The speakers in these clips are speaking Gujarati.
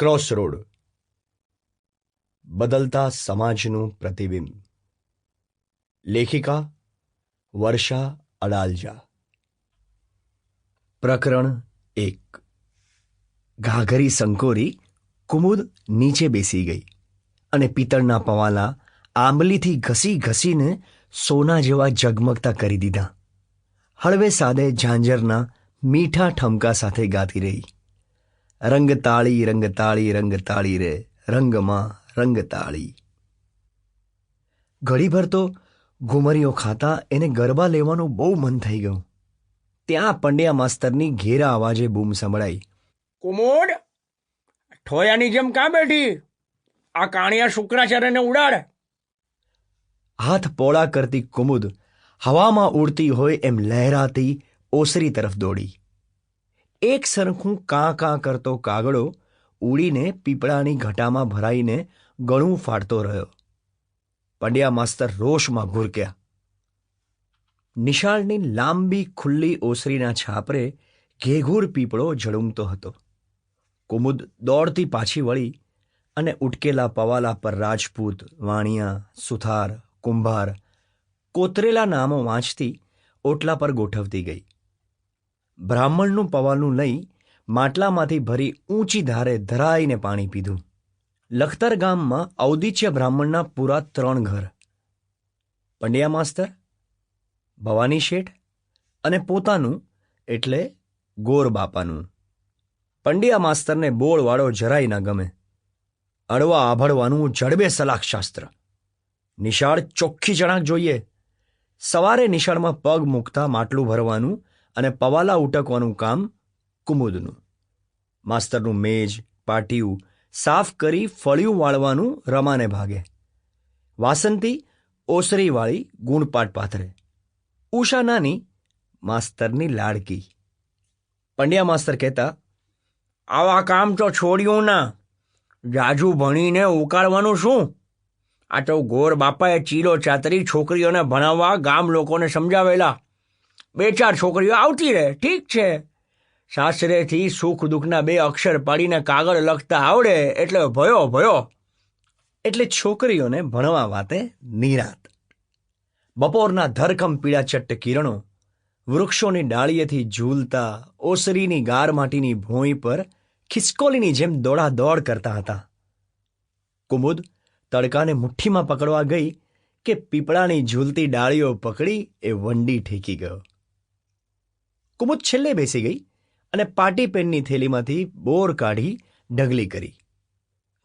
ક્રોસ રોડ બદલતા સમાજનું પ્રતિબિંબ. લેખિકા વર્ષા અડાલજા. પ્રકરણ એક. ઘાઘરી સંકોરી કુમુદ નીચે બેસી ગઈ અને પિત્તળના પવાલા આંબલીથી ઘસી ઘસીને સોના જેવા ઝગમગતા કરી દીધા. હળવે સાદે ઝાંઝરના મીઠા ઠમકા સાથે ગાતી રહી. રંગ તાળી રંગ તાળી રંગ તાળી રે રંગમાં રંગ તાળી ઘડીભર તો ઘુમરીઓ ખાતા એને ગરબા લેવાનું બહુ મન થઈ ગયું. ત્યાં પંડ્યા માસ્તરની ઘેરા અવાજે બૂમ સંભળાઈ. કુમોડ ઠોયાની જેમ કાં બેઠી? આ કાણિયા શુક્રાચાર્યને ઉડાડ. હાથ પોળા કરતી કુમુદ હવામાં ઉડતી હોય એમ લહેરાતી ઓસરી તરફ દોડી. એક સરખું કાં કાં કરતો કાગડો ઉડીને પીપળાની ઘટામાં ભરાઈને ગળું ફાડતો રહ્યો. પંડ્યા માસ્તર રોષમાં ઘૂરક્યા નિશાળની લાંબી ખુલ્લી ઓસરીના છાપરે ઘેઘૂર પીપળો ઝળુમતો હતો. કુમુદ દોડતી પાછી વળી અને ઉટકેલા પવાલા પર રાજપૂત, વાણિયા, સુથાર, કુંભાર કોતરેલા નામો વાંચતી ઓટલા પર ગોઠવતી ગઈ. બ્રાહ્મણનું પવાલું લઈ માટલામાંથી ભરી ઊંચી ધારે ધરાઈને પાણી પીધું. લખતર ગામમાં ઔદિત્ય બ્રાહ્મણના પૂરા ત્રણ ઘર. પંડ્યા માસ્તર, ભવાની શેઠ અને પોતાનું, એટલે ગોર બાપાનું. પંડ્યા માસ્તરને બોળવાળો જરાય ન ગમે. અડવા આભળવાનું જડબે સલાહ શાસ્ત્ર. નિશાળ ચોખ્ખી ચણાક જોઈએ. સવારે નિશાળમાં પગ મૂકતા માટલું ભરવાનું અને પવાલા ઉટકવાનું કામ કુમુદનું. માસ્તરનું મેજ, પાટિયું સાફ કરી ફળિયું વાળવાનું રમાને ભાગે. વાસંતી ઓસરીવાળી ગુણપાટ પાથરે. ઉષા નાની માસ્તરની લાડકી. પંડ્યા માસ્તર કહેતા, આવા કામ તો છોડ્યું ના. જાજુ ભણીને ઉકાળવાનું શું? આ તો ગોર બાપાએ ચીલો ચાતરી છોકરીઓને ભણાવવા ગામ લોકોને સમજાવેલા. બે ચાર છોકરીઓ આવતી રહે. ઠીક છે. સાસરેથી સુખ દુઃખના બે અક્ષર પાડીને કાગળ લખતા આવડે એટલે ભયો ભયો. એટલે છોકરીઓને ભણવા વાતે નિરાત. બપોરના ધરખમ પીળાચટ્ટ કિરણો વૃક્ષોની ડાળીએથી ઝૂલતા ઓસરીની ગાર માટીની ભોંય પર ખિસકોલીની જેમ દોડાદોડ કરતા હતા. કુમુદ તડકાને મુઠ્ઠીમાં પકડવા ગઈ કે પીપળાની ઝૂલતી ડાળીઓ પકડી એ વંડી ઠેકી ગયો. કુમુદ છેલ્લે બેસી ગઈ અને પાટી પેનની થેલીમાંથી બોર કાઢી ઢગલી કરી.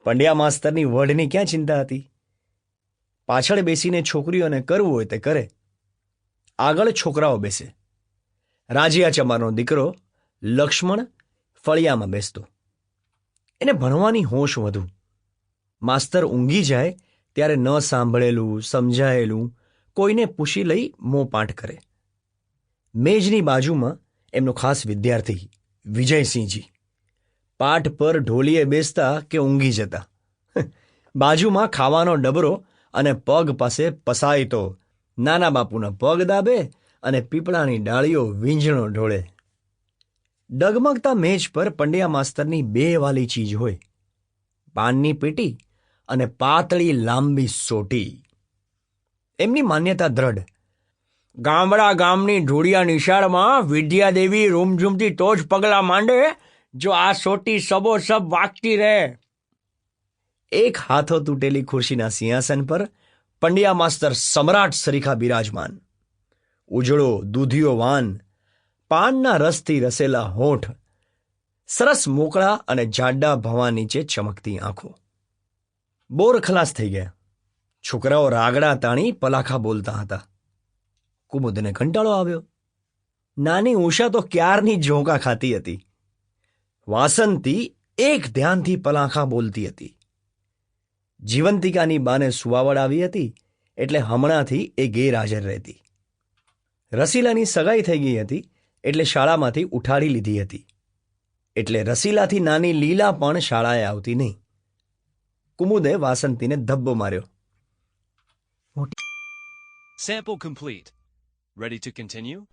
પંડ્યા માસ્તરની વઢની ક્યાં ચિંતા હતી? પાછળ બેસીને છોકરીઓને કરવું હોય તે કરે. આગળ છોકરાઓ બેસે. રાજીયા ચમારનો દીકરો લક્ષ્મણ ફળિયામાં બેસતો. એને ભણવાની હોશ વધુ. માસ્તર ઊંઘી જાય ત્યારે ન સાંભળેલું, સમજાયેલું કોઈને પૂછી લઈ મોં કરે. મેજની બાજુમાં એમનો ખાસ વિદ્યાર્થી, વિજયસિંહજી. પાઠ પર ઢોલીએ બેસતા કે ઊંઘી જતા. બાજુમાં ખાવાનો ડબરો અને પગ પાસે પસાયતો. નાના બાપુના પગ દાબે અને પીપળાની ડાળીઓ વીંઝણો ઢોળે. ડગમગતા મેજ પર પંડ્યા માસ્તરની બે વાલી ચીજ હોય. પાનની પેટી અને પાતળી લાંબી સોટી. એમની માન્યતા દ્રઢ. ગામડા ગામની ઢોળિયા નિશાળમાં વિદ્યાદેવી રૂમઝૂમથી તો જ પગલાં માંડે જો આ સોટી સબોસબ વાગતી રહે. એક હાથો તૂટેલી ખુરશીના સિંહાસન પર પંડ્યા માસ્તર સમ્રાટ સરીખા બિરાજમાન. ઉજળો, દૂધિયો વાન, પાનના રસથી રસેલા હોઠ, સરસ મોકળા અને જાડા ભવા નીચે ચમકતી આંખો. બોર ખલાસ થઈ ગયા. છોકરાઓ રાગડા તાણી પલાખા બોલતા હતા. કુમુદને કંટાળો આવ્યો. નાની ઉષા તો ક્યારની ઝોંકા ખાતી હતી? વાસંતી એક ધ્યાનથી પલાખા બોલતી હતી. જીવંતિકાની બાને સુવાવડ આવી હતી, એટલે હમણાંથી એ ગેરહાજર રહેતી. રસીલાની સગાઈ થઈ ગઈ હતી, એટલે શાળામાંથી ઉઠાડી લીધી હતી. એટલે રસીલાથી નાની લીલા પણ શાળાએ આવતી નહીં. કુમુદે વાસંતીને ધબ્બો માર્યો. Sample complete. Ready to continue?